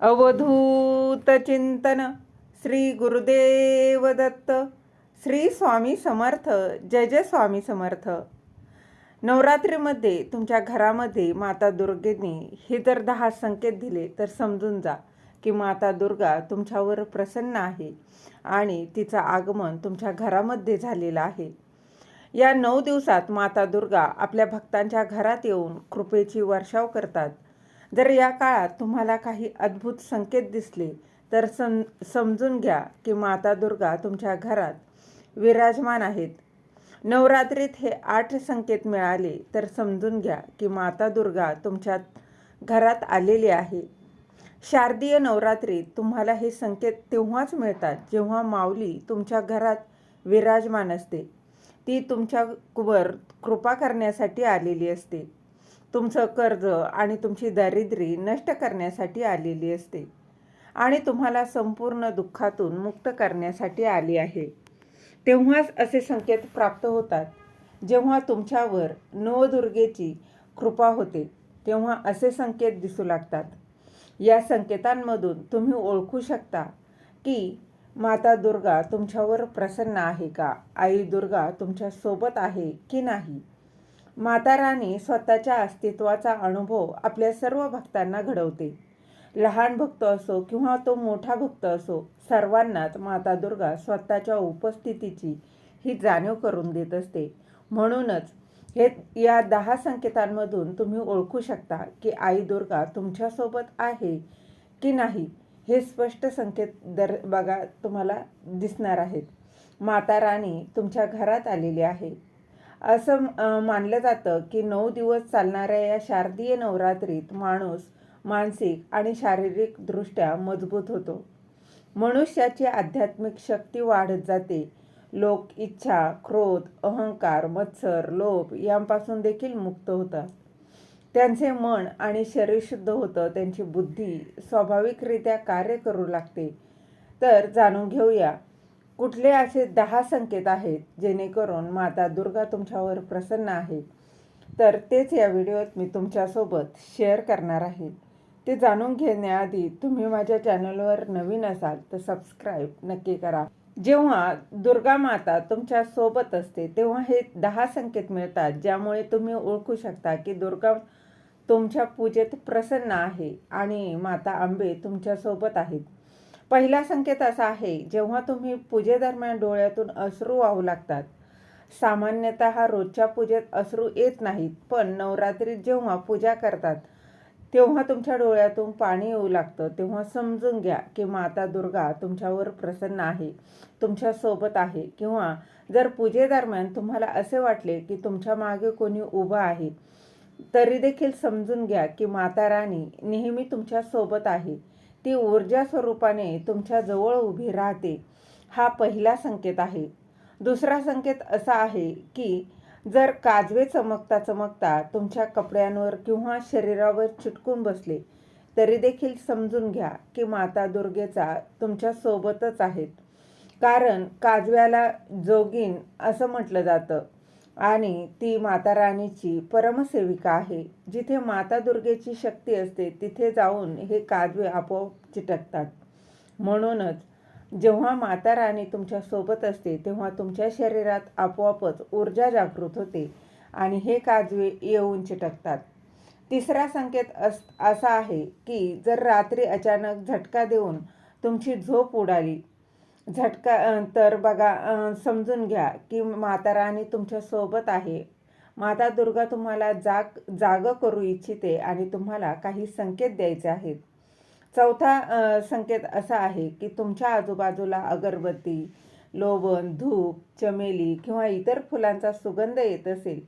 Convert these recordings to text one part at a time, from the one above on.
अवधूत चिंतन श्री गुरुदेव दत्त श्री स्वामी समर्थ जय जय स्वामी समर्थ. नवरात्रीमध्ये तुमच्या घरामध्ये माता दुर्गेने हे जर दहा संकेत दिले तर समजून जा की माता दुर्गा तुमच्यावर प्रसन्न आहे आणि तिचं आगमन तुमच्या घरामध्ये झालेलं आहे. या नऊ दिवसात माता दुर्गा आपल्या भक्तांच्या घरात येऊन कृपेची वर्षाव करतात. जर या काळात तुम्हाला काही अद्भुत संकेत दिसले तर सम समजून घ्या की माता दुर्गा तुमच्या घरात विराजमान आहेत. नवरात्रीत हे आठ संकेत मिळाले तर समजून घ्या की माता दुर्गा तुमच्या घरात आलेली आहे. शारदीय नवरात्रीत तुम्हाला हे संकेत तेव्हाच मिळतात जेव्हा माऊली तुमच्या घरात विराजमान असते. ती तुमच्यावर कृपा करण्यासाठी आलेली असते. तुमचं कर्ज आणि तुमची दारिद्र्य नष्ट करण्यासाठी आलेली असते. आणि तुम्हाला संपूर्ण दुःखातून मुक्त करण्यासाठी आली आहे. तेव्हाच असे संकेत प्राप्त होतात. जेव्हा तुमच्यावर नवदुर्गेची कृपा होते तेव्हा असे संकेत दिसू लागतात. या संकेतांमधून तुम्ही ओळखू शकता की माता दुर्गा तुमच्यावर प्रसन्न आहे का? आई दुर्गा तुमच्यासोबत आहे की नाही? माता राणी स्वतःच्या अस्तित्वाचा अनुभव आपल्या सर्व भक्तांना घडवते. लहान भक्त असो किंवा तो मोठा भक्त असो सर्वांनाच माता दुर्गा स्वतःच्या उपस्थितीची ही जाणीव करून देत असते. म्हणूनच हे या दहा संकेतांमधून तुम्ही ओळखू शकता की आई दुर्गा तुमच्यासोबत आहे की नाही हे स्पष्ट संकेत दर बघा तुम्हाला दिसणार आहेत. माता राणी तुमच्या घरात आलेली आहे. असं मानलं जातं की नऊ दिवस चालणाऱ्या या शारदीय नवरात्रीत माणूस मानसिक आणि शारीरिकदृष्ट्या मजबूत होतो. मनुष्याची आध्यात्मिक शक्ती वाढत जाते. लोक इच्छा क्रोध अहंकार मत्सर लोभ यांपासून देखील मुक्त होतात. त्यांचे मन आणि शरीर शुद्ध होतं त्यांची बुद्धी स्वाभाविकरित्या कार्य करू लागते. तर जाणून घेऊया कुठले असे दहा संकेत आहेत जेणेकरून माता दुर्गा तुमच्यावर प्रसन्न आहे? तर तेच या व्हिडिओत मी तुमच्यासोबत शेअर करणार आहे. ते जाणून घेण्याआधी तुम्ही माझ्या चॅनलवर नवीन असाल तर सबस्क्राईब नक्की करा. जेव्हा दुर्गा माता तुमच्यासोबत असते तेव्हा हे दहा संकेत मिळतात ज्यामुळे तुम्ही ओळखू शकता की दुर्गा तुमच्या पूजेत प्रसन्न आहे आणि माता आंबे तुमच्यासोबत आहेत. पहिला संकेत असा आहे जेव्हा तुम्ही पूजेदरम्यान डोळ्यातून अश्रू वाहू लागतात. सामान्यतः रोजच्या पूजेत अश्रू येत नाहीत पण नवरात्रीत जेव्हा पूजा करतात तेव्हा तुमच्या डोळ्यातून पाणी येऊ लागतं. तेव्हा समजून घ्या की माता दुर्गा तुमच्यावर प्रसन्न आहे तुमच्यासोबत आहे. किंवा जर पूजेदरम्यान तुम्हाला असे वाटले की तुमच्या मागे कोणी उभं आहे तरी देखील समजून घ्या की माता राणी नेहमी तुमच्यासोबत आहे. ती ऊर्जा स्वरूपाने तुमच्या जवळ उभी राहते. हा पहिला संकेत आहे. दुसरा संकेत असा आहे की जर काजवे चमकता चमकता तुमच्या कपड्यांवर किंवा शरीरावर चिटकून बसले तरी देखील समजून घ्या की माता दुर्गेचा तुमच्या सोबतच आहेत. कारण काजव्याला जोगीन असं म्हटलं जातं. आणि ती माता राणीची परमसेविका आहे. जिथे माता दुर्गेची शक्ती असते तिथे जाऊन हे काजवे आपोआप चिटकतात. म्हणूनच जेव्हा माता राणी तुमच्यासोबत असते तेव्हा तुमच्या शरीरात आपोआपच ऊर्जा जागृत होते आणि हे काजवे येऊन चिटकतात. तिसरा संकेत अस असा आहे की जर रात्री अचानक झटका देऊन तुमची झोप उडाली झटका तर बघा समजून घ्या की माता राणी तुमच्यासोबत आहे. माता दुर्गा तुम्हाला जाग जाग करू इच्छिते आणि तुम्हाला काही संकेत द्यायचे आहेत. चौथा संकेत असा आहे की तुमच्या आजूबाजूला अगरबत्ती लोबन धूप चमेली किंवा इतर फुलांचा सुगंध येत असेल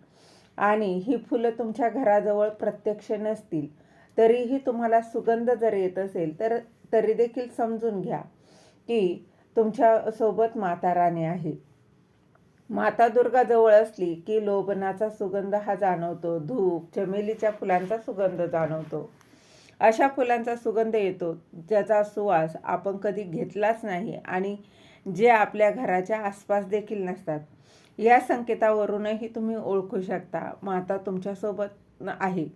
आणि ही फुलं तुमच्या घराजवळ प्रत्यक्ष नसतील तरीही तुम्हाला सुगंध जर येत असेल तर तरी देखील समजून घ्या की तुमच्यासोबत माता राणी आहे. माता दुर्गा जवळ असली की लोबनाचा सुगंध हा जाणवतो. धूप चमेलीच्या फुलांचा सुगंध जाणवतो. अशा फुलांचा सुगंध येतो ज्याचा सुवास आपण कधी घेतलाच नाही आणि जे आपल्या घराच्या आसपास देखील नसतात. या संकेतावरूनही तुम्ही ओळखू शकता माता तुमच्यासोबत आहे.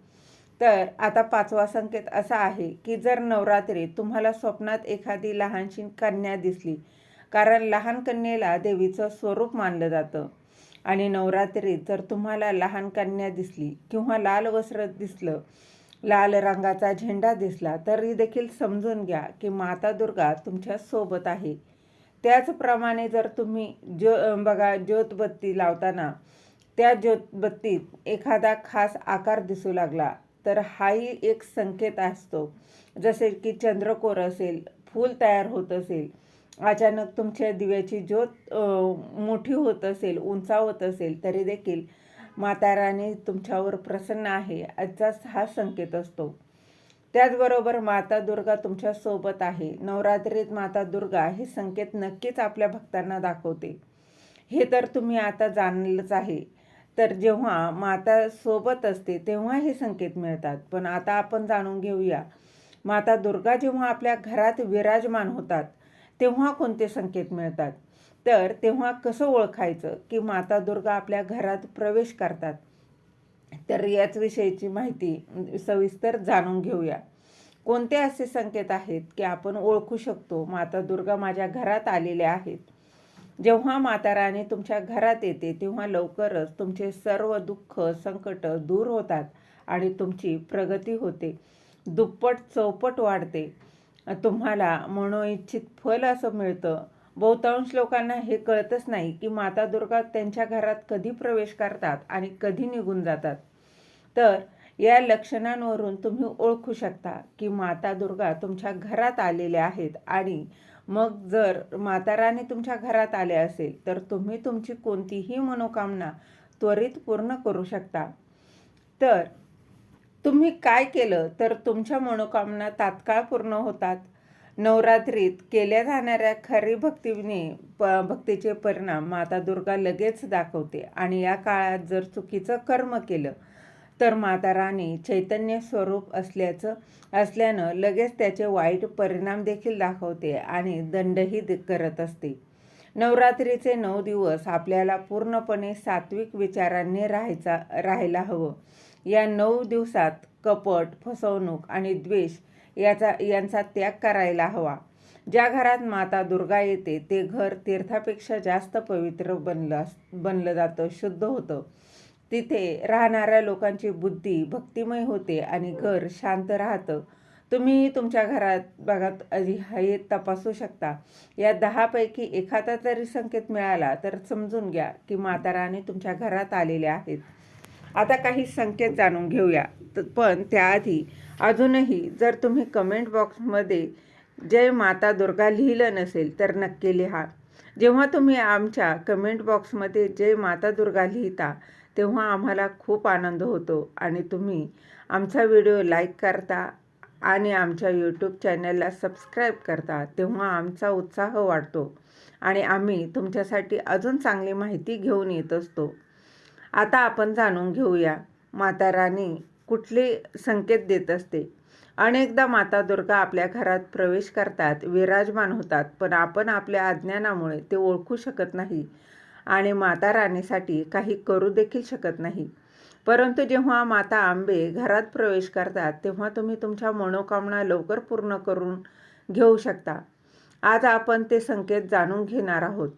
तर आता पाचवा संकेत असा आहे की जर नवरात्रीत तुम्हाला स्वप्नात एखादी लहानशी कन्या दिसली कारण लहान कन्येला देवीचं स्वरूप मानलं जातं. आणि नवरात्रीत जर तुम्हाला लहान कन्या दिसली किंवा लाल वस्त्र दिसलं लाल रंगाचा झेंडा दिसला तरी देखील समजून घ्या की माता दुर्गा तुमच्यासोबत आहे. त्याचप्रमाणे जर तुम्ही ज्यो बघा ज्योतबत्ती लावताना त्या ज्योतबत्तीत एखादा खास आकार दिसू लागला तर हाही एक संकेत असतो. जसे की चंद्रकोर असेल फूल तयार होत असेल अचानक तुमच्या दिव्याची ज्योत मोठी होत असेल उंचावत असेल तरी देखील माता राणी तुमच्यावर प्रसन्न आहे आजचाच हा संकेत असतो. त्याचबरोबर माता दुर्गा तुमच्यासोबत आहे. नवरात्रीत माता दुर्गा हे संकेत नक्कीच आपल्या भक्तांना दाखवते. हे तर तुम्ही आता जाणलंच आहे. तर जेव्हा माता सोबत असते तेव्हा हे संकेत मिळतात. पण आता आपण जाणून घेऊया. माता दुर्गा जेव्हा आपल्या घरात विराजमान होतात तेव्हा कोणते संकेत मिळतात? तर तेव्हा कसं ओळखायचं की माता दुर्गा आपल्या घरात प्रवेश करतात? तर याच विषयीची माहिती सविस्तर जाणून घेऊया. कोणते असे संकेत आहेत की आपण ओळखू शकतो? माता दुर्गा माझ्या घरात आलेल्या आहेत. जेव्हा माताराणी तुमच्या घरात येते तेव्हा लवकरच तुमचे सर्व दुःख संकट दूर होतात आणि तुमची प्रगती होते. दुप्पट चौपट वाढते. तुम्हाला मनोइच्छित फल असं मिळतं. बहुतांश लोकांना हे कळतच नाही की माता दुर्गा त्यांच्या घरात कधी प्रवेश करतात आणि कधी निघून जातात. तर या लक्षणांवरून तुम्ही ओळखू शकता की माता दुर्गा तुमच्या घरात आलेल्या आहेत आणि मग जर माताराणी तुमच्या घरात आले असेल तर तुम्ही तुमची कोणतीही मनोकामना त्वरित पूर्ण करू शकता. तर तुम्ही काय केलं तर तुमच्या मनोकामना तात्काळ पूर्ण होतात. नवरात्रीत केल्या जाणाऱ्या खरी भक्तीने प भक्तीचे परिणाम माता दुर्गा लगेच दाखवते. आणि या काळात जर चुकीचं कर्म केलं तर माता राणी चैतन्य स्वरूप असल्याचं असल्यानं लगेच त्याचे वाईट परिणाम देखील दाखवते आणि दंडही करत असते. नवरात्रीचे नऊ दिवस आपल्याला पूर्णपणे सात्विक विचारांनी राहायचा राहायला हवं. या नऊ दिवसात कपट फसवणूक आणि द्वेष याचा यांचा त्याग करायला हवा. ज्या घरात माता दुर्गा येते ते घर तीर्थापेक्षा जास्त पवित्र बनलं बनलं जातं शुद्ध होतं. तिथे राहणाऱ्या लोकांची बुद्धी भक्तिमय होते आणि घर शांत राहतं. तुम्ही तुमच्या घरात भागात हे तपासू शकता. या दहापैकी एखादा तरी संकेत मिळाला तर समजून घ्या की माता राणी तुमच्या घरात आलेल्या आहेत. आता काही संकेत जाणून घेऊया. पण त्याआधी अजूनही जर तुम्ही कमेंट बॉक्समध्ये जय माता दुर्गा लिहिलं नसेल तर नक्की लिहा. जेव्हा तुम्ही आमच्या कमेंट बॉक्समध्ये जय माता दुर्गा लिहिता तेव्हा आम्हाला खूप आनंद होतो. आणि तुम्ही आमचा व्हिडिओ लाईक करता आणि आमच्या यूट्यूब चॅनलला सबस्क्राईब करता तेव्हा आमचा उत्साह वाढतो. आणि आम्ही तुमच्यासाठी अजून चांगली माहिती घेऊन येत असतो. आता आपण जाणून घेऊया माता राणी कुठले संकेत देत असते? अनेकदा माता दुर्गा आपल्या घरात प्रवेश करतात विराजमान होतात पण आपण आपल्या अज्ञानामुळे ते ओळखू शकत नाही. आणि माता राणीसाठी काही करू देखील शकत नाही. परंतु जेव्हा माता आंबे घरात प्रवेश करतात तेव्हा तुम्ही तुमच्या मनोकामना लवकर पूर्ण करून घेऊ शकता. आज आपण ते संकेत जाणून घेणार आहोत.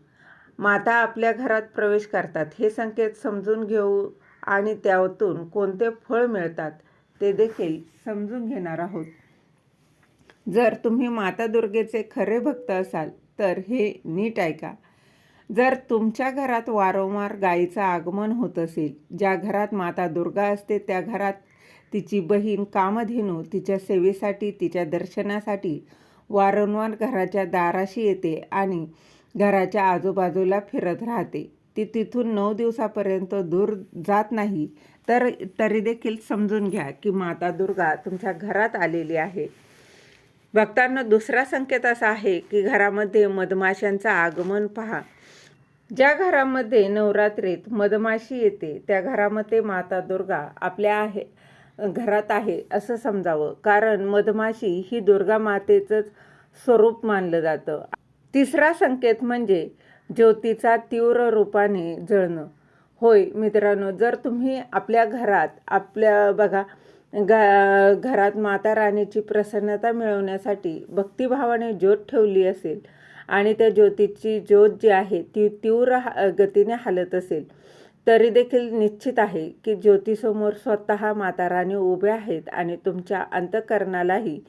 माता आपल्या घरात प्रवेश करतात. हे संकेत समजून घेऊ आणि त्यातून कोणते फळ मिळतात ते देखील समजून घेणार आहोत. जर तुम्ही माता दुर्गेचे खरे भक्त असाल तर हे नीट ऐका. जर तुमच्या घरात वारंवार गायीचं आगमन होत असेल ज्या घरात माता दुर्गा असते त्या घरात तिची बहीण कामधेनू तिच्या सेवेसाठी तिच्या दर्शनासाठी वारंवार घराच्या दाराशी येते आणि घराच्या आजूबाजूला फिरत राहते. ती तिथून नऊ दिवसापर्यंत दूर जात नाही. तर तरी देखील समजून घ्या की माता दुर्गा तुमच्या घरात आलेली आहे. भक्तांना दुसरा संकेत असा आहे की घरामध्ये मधमाशांचं आगमन पहा. ज्या घरामध्ये नवरात्रीत मधमाशी येते त्या घरामध्ये माता दुर्गा आपल्या आहे घरात आहे असं समजावं. कारण मधमाशी ही दुर्गा मातेचंच स्वरूप मानलं जातं. तिसरा संकेत म्हणजे ज्योतीचा तीव्र रूपाने जळणं. होय मित्रांनो जर तुम्ही आपल्या घरात आपल्या बघा ग घरात माता राणीची प्रसन्नता मिळवण्यासाठी भक्तिभावाने ज्योत ठेवली असेल आणि त्या ज्योतीची ज्योत जी आहे ती तीव्र हा- गतीने हालत असेल तरी देखील निश्चित आहे की ज्योतीसमोर स्वतः माताराणी उभे उभ्या आहेत आणि तुमच्या अंतकरणालाही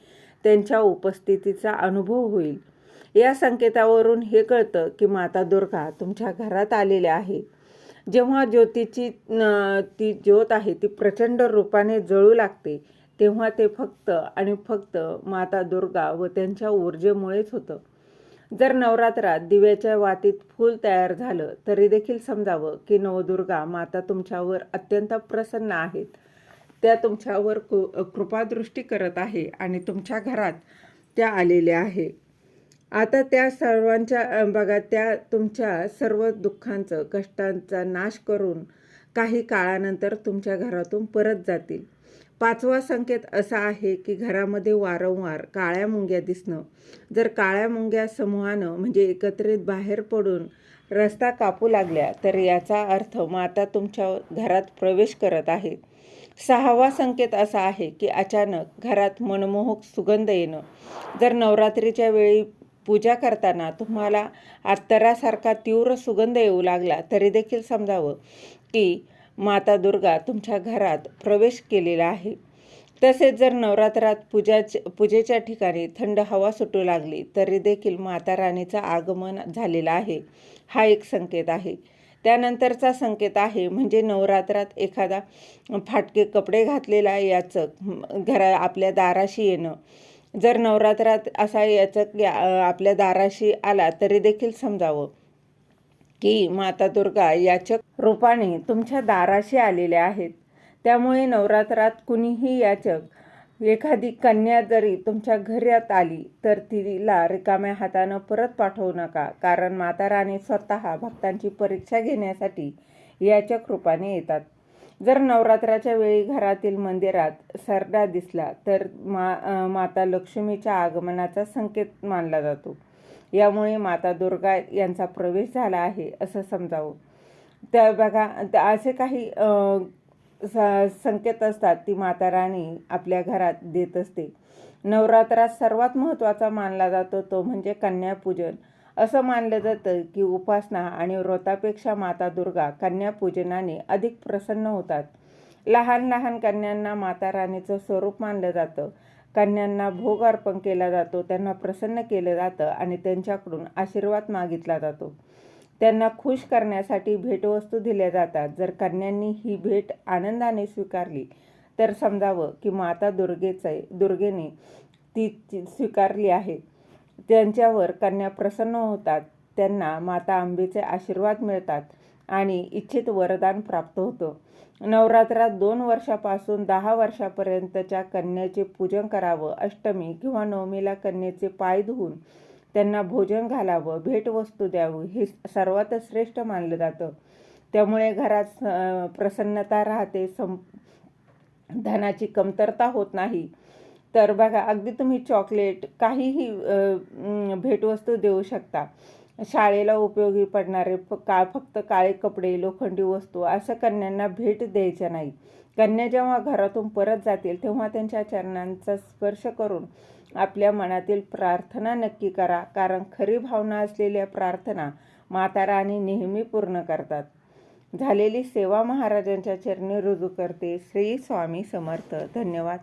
त्यांच्या उपस्थितीचा अनुभव होईल. या संकेतावरून हे कळतं की माता दुर्गा तुमच्या घरात आलेल्या आहे. जेव्हा ज्योतीची ती ज्योत आहे ती प्रचंड रूपाने जळू लागते तेव्हा ते फक्त आणि फक्त माता दुर्गा व त्यांच्या ऊर्जेमुळेच होतं. जर नवरात्रात दिव्याच्या वातीत फूल तयार झालं तरी देखील समजावं की नवदुर्गा माता तुमच्यावर अत्यंत प्रसन्न आहेत. त्या तुमच्यावर कृ कृपादृष्टी करत आहे आणि तुमच्या घरात त्या आलेल्या आहे. आता त्या सर्वांच्या बघा त्या तुमच्या सर्व दुःखांचं कष्टांचा नाश करून काही काळानंतर तुमच्या घरातून परत जातील. पाचवा संकेत असा आहे की घरामध्ये वारंवार काळ्या मुंग्या दिसणं. जर काळ्या मुंग्या समूहानं म्हणजे एकत्रित बाहेर पडून रस्ता कापू लागल्या तर याचा अर्थ माता तुमच्या घरात प्रवेश करत आहे. सहावा संकेत असा आहे की अचानक घरात मनमोहक सुगंध येणं. जर नवरात्रीच्या वेळी पूजा करताना तुम्हाला अत्तरासारखा तीव्र सुगंध येऊ लागला तरी देखील समजावं की माता दुर्गा तुमच्या घरात प्रवेश केलेला आहे. तसेच जर नवरात्रात पूजा पूजेच्या ठिकाणी थंड हवा सुटू लागली तरी देखील माता राणीचं आगमन झालेलं आहे. हा एक संकेत आहे. त्यानंतरचा संकेत आहे म्हणजे नवरात्रात एखादा फाटके कपडे घातलेला याचक घरा आपल्या दाराशी येणं. जर नवरात्रात असा याचक या आपल्या दाराशी आला तरी देखील समजावं. की माता दुर्गा याचक रूपाने तुमच्या दाराशी आलेल्या आहेत. त्यामुळे नवरात्रात कुणीही याचक एखादी कन्या जरी तुमच्या घरात आली तर तिला रिकाम्या हातानं परत पाठवू नका. कारण माता राणी स्वतः भक्तांची परीक्षा घेण्यासाठी याचक रूपाने येतात. जर नवरात्राच्या वेळी घरातील मंदिरात सरडा दिसला तर मा माता लक्ष्मीच्या आगमनाचा संकेत मानला जातो. यामुळे माता दुर्गा यांचा प्रवेश झाला आहे असं समजावं. त्या बघा असे काही स- संकेत असतात ती माता राणी आपल्या घरात देत असते. नवरात्रात सर्वात महत्त्वाचा मानला जातो तो म्हणजे कन्यापूजन. असं मानलं जातं की उपासना आणि व्रतापेक्षा माता दुर्गा कन्यापूजनाने अधिक प्रसन्न होतात. लहान लहान कन्यांना माता राणीचं स्वरूप मानलं जातं. कन्यांना भोग अर्पण केला जातो त्यांना प्रसन्न केलं जातं आणि त्यांच्याकडून आशीर्वाद मागितला जातो. त्यांना खुश करण्यासाठी भेटवस्तू दिल्या जातात. जर कन्यांनी ही भेट आनंदाने स्वीकारली तर समजावं की माता दुर्गेचे दुर्गेने ती स्वीकारली आहे. त्यांच्यावर कन्या प्रसन्न होतात. त्यांना माता आंबेचे आशीर्वाद मिळतात. आणि इच्छित वरदान प्राप्त होतं. नवरात्रात दोन वर्षापासून दहा वर्षापर्यंतच्या कन्याचे पूजन करावं अष्टमी किंवा नवमीला कन्येचे पाय धुवून त्यांना भोजन घालावं भेटवस्तू द्यावं हे सर्वात श्रेष्ठ मानलं जातं. त्यामुळे घरात प्रसन्नता राहते सं धनाची कमतरता होत नाही. तर बघा अगदी तुम्ही चॉकलेट काहीही भेटवस्तू देऊ शकता. शाळेला उपयोगी पडणारे फ का फक्त काळे कपडे लोखंडी वस्तू असं कन्यांना भेट द्यायच्या नाही. कन्या जेव्हा घरातून परत जातील तेव्हा त्यांच्या चरणांचा स्पर्श करून आपल्या मनातील प्रार्थना नक्की करा. कारण खरी भावना असलेल्या प्रार्थना माता राणी नेहमी पूर्ण करतात. झालेली सेवा महाराजांच्या चरणी रुजू करते. श्री स्वामी समर्थ. धन्यवाद.